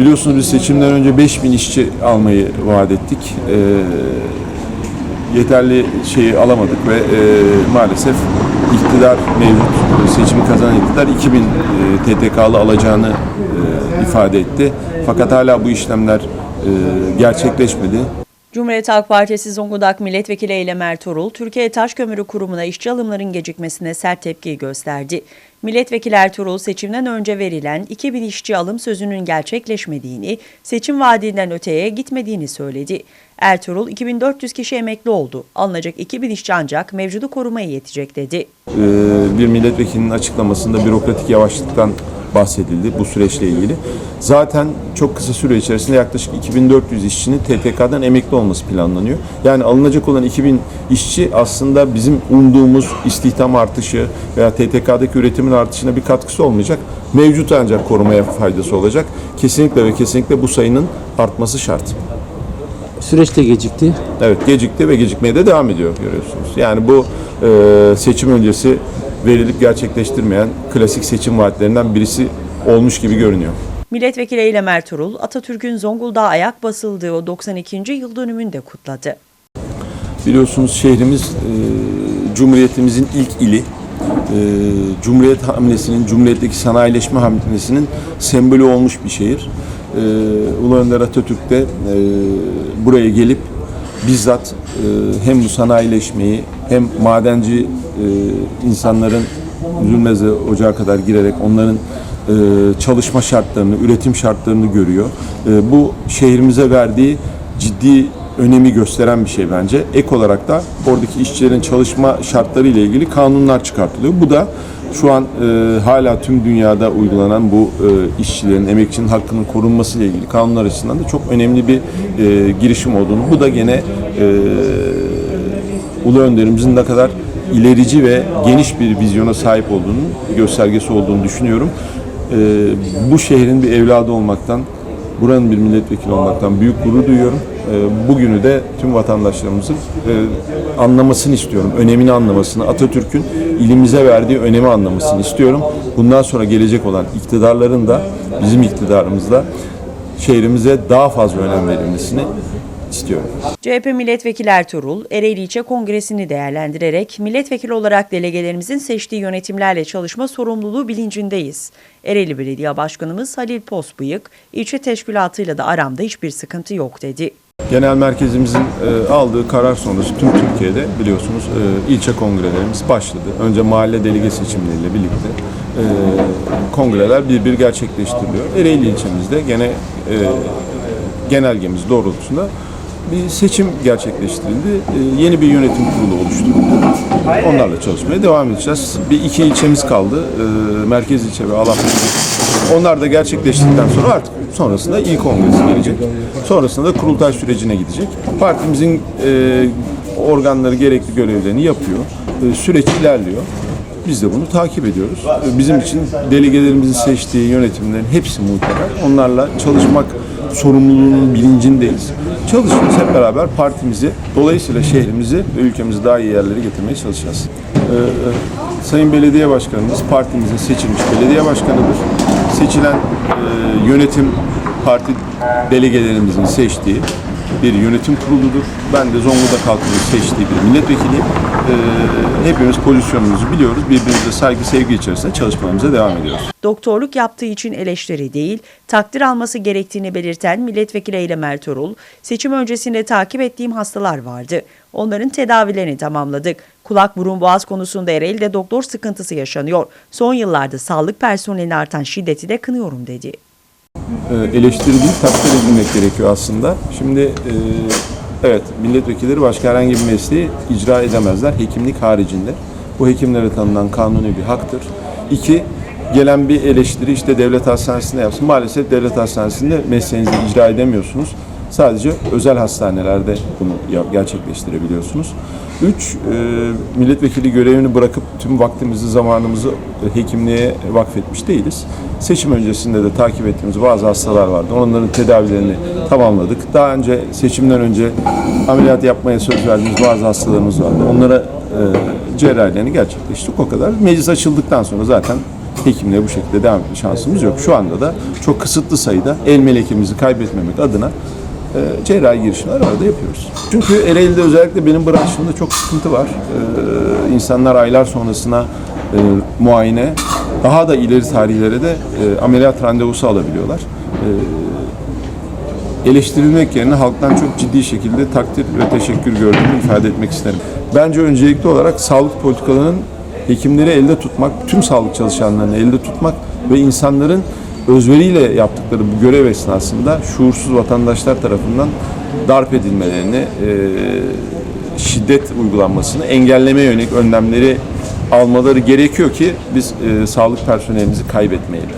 Biliyorsunuz seçimden önce 5000 işçi almayı vaat ettik. Ee, yeterli şeyi alamadık ve e, maalesef iktidar mevcut seçimi kazanan iktidar 2000 e, TTK'lı alacağını e, ifade etti. Fakat hala bu işlemler e, gerçekleşmedi. Cumhuriyet Halk Partisi Zonguldak Milletvekili Eylem Ertuğrul, Türkiye Taş Kömürü Kurumu'na işçi alımların gecikmesine sert tepki gösterdi. Milletvekili Ertuğrul, seçimden önce verilen 2000 işçi alım sözünün gerçekleşmediğini, seçim vaadinden öteye gitmediğini söyledi. Ertuğrul, 2400 kişi emekli oldu. Alınacak 2000 işçi ancak mevcudu korumaya yetecek dedi. Ee, bir milletvekilinin açıklamasında bürokratik yavaşlıktan bahsedildi bu süreçle ilgili. Zaten çok kısa süre içerisinde yaklaşık 2400 işçinin TTK'dan emekli olması planlanıyor. Yani alınacak olan 2000 işçi aslında bizim umduğumuz istihdam artışı veya TTK'daki üretimin artışına bir katkısı olmayacak. Mevcut ancak korumaya faydası olacak. Kesinlikle ve kesinlikle bu sayının artması şart. Süreçte gecikti. Evet gecikti ve gecikmeye de devam ediyor görüyorsunuz. Yani bu e, seçim öncesi verilip gerçekleştirmeyen klasik seçim vaatlerinden birisi olmuş gibi görünüyor. Milletvekili Eylem Ertuğrul, Atatürk'ün Zonguldak'a ayak basıldığı o 92. yıl dönümünü de kutladı. Biliyorsunuz şehrimiz e, Cumhuriyetimizin ilk ili. E, Cumhuriyet hamlesinin, Cumhuriyet'teki sanayileşme hamlesinin sembolü olmuş bir şehir. E, Ulu Önder Atatürk de e, buraya gelip bizzat e, hem bu sanayileşmeyi hem madenci e, insanların Üzülmez'e ocağa kadar girerek onların e, çalışma şartlarını, üretim şartlarını görüyor. E, bu şehrimize verdiği ciddi önemi gösteren bir şey bence. Ek olarak da oradaki işçilerin çalışma şartları ile ilgili kanunlar çıkartılıyor. Bu da şu an e, hala tüm dünyada uygulanan bu e, işçilerin, emekçinin hakkının korunması ile ilgili kanunlar açısından da çok önemli bir e, girişim olduğunu, bu da gene e, Ulu Önderimizin ne kadar ilerici ve geniş bir vizyona sahip olduğunun göstergesi olduğunu düşünüyorum. Ee, bu şehrin bir evladı olmaktan, buranın bir milletvekili olmaktan büyük gurur duyuyorum. Ee, bugünü de tüm vatandaşlarımızın e, anlamasını istiyorum, önemini anlamasını, Atatürk'ün ilimize verdiği önemi anlamasını istiyorum. Bundan sonra gelecek olan iktidarların da bizim iktidarımızda şehrimize daha fazla önem verilmesini istiyorum. CHP Milletvekili Ertuğrul, Ereğli İlçe Kongresi'ni değerlendirerek milletvekili olarak delegelerimizin seçtiği yönetimlerle çalışma sorumluluğu bilincindeyiz. Ereğli Belediye Başkanımız Halil Posbıyık, ilçe teşkilatıyla da aramda hiçbir sıkıntı yok dedi. Genel merkezimizin e, aldığı karar sonrası tüm Türkiye'de biliyorsunuz e, ilçe kongrelerimiz başladı. Önce mahalle delege seçimleriyle birlikte e, kongreler bir bir gerçekleştiriliyor. Ereğli ilçemizde gene e, genelgemiz doğrultusunda bir seçim gerçekleştirildi. E, yeni bir yönetim kurulu oluşturuldu. Onlarla çalışmaya devam edeceğiz. Bir iki ilçemiz kaldı. E, merkez ilçe ve Alaplı. Onlar da gerçekleştikten sonra artık sonrasında il kongresi gelecek. Sonrasında da kurultay sürecine gidecek. Partimizin e, organları gerekli görevlerini yapıyor. E, süreç ilerliyor. Biz de bunu takip ediyoruz. Bizim için delegelerimizin seçtiği yönetimlerin hepsi muhtemel. Onlarla çalışmak sorumluluğunun bilincindeyiz. Çalışıyoruz hep beraber partimizi, dolayısıyla şehrimizi ve ülkemizi daha iyi yerlere getirmeye çalışacağız. Ee, e, Sayın Belediye Başkanımız partimizin seçilmiş belediye başkanıdır. Seçilen e, yönetim parti delegelerimizin seçtiği bir yönetim kuruludur. Ben de Zonguldak halkının seçtiği bir milletvekiliyim. Ee, hepimiz pozisyonumuzu biliyoruz. Birbirimize saygı, sevgi içerisinde çalışmalarımıza devam ediyoruz. Doktorluk yaptığı için eleştiri değil, takdir alması gerektiğini belirten Milletvekili Eylem Ertuğrul, seçim öncesinde takip ettiğim hastalar vardı. Onların tedavilerini tamamladık. Kulak burun boğaz konusunda Ereğli'de doktor sıkıntısı yaşanıyor. Son yıllarda sağlık personeline artan şiddeti de kınıyorum dedi. E, eleştiri değil takdir edilmek gerekiyor aslında. Şimdi e, evet milletvekilleri başka herhangi bir mesleği icra edemezler hekimlik haricinde. Bu hekimlere tanınan kanuni bir haktır. İki, gelen bir eleştiri işte devlet hastanesinde yapsın. Maalesef devlet hastanesinde mesleğinizi icra edemiyorsunuz. Sadece özel hastanelerde bunu gerçekleştirebiliyorsunuz. Üç, e, milletvekili görevini bırakıp tüm vaktimizi, zamanımızı e, hekimliğe vakfetmiş değiliz. Seçim öncesinde de takip ettiğimiz bazı hastalar vardı. Onların tedavilerini tamamladık. Daha önce seçimden önce ameliyat yapmaya söz verdiğimiz bazı hastalarımız vardı. Onlara e, cerrahilerini gerçekleştirdik. O kadar. Meclis açıldıktan sonra zaten hekimliğe bu şekilde devam etme şansımız yok. Şu anda da çok kısıtlı sayıda el melekimizi kaybetmemek adına e, cerrahi girişimler arada yapıyoruz. Çünkü Ereğli'de özellikle benim branşımda çok sıkıntı var. E, insanlar aylar sonrasına e, muayene, daha da ileri tarihlere de e, ameliyat randevusu alabiliyorlar. E, eleştirilmek yerine halktan çok ciddi şekilde takdir ve teşekkür gördüğümü ifade etmek isterim. Bence öncelikli olarak sağlık politikalarının hekimleri elde tutmak, tüm sağlık çalışanlarını elde tutmak ve insanların özveriyle yaptıkları bu görev esnasında şuursuz vatandaşlar tarafından darp edilmelerini, e, şiddet uygulanmasını engellemeye yönelik önlemleri almaları gerekiyor ki biz e, sağlık personelimizi kaybetmeyelim.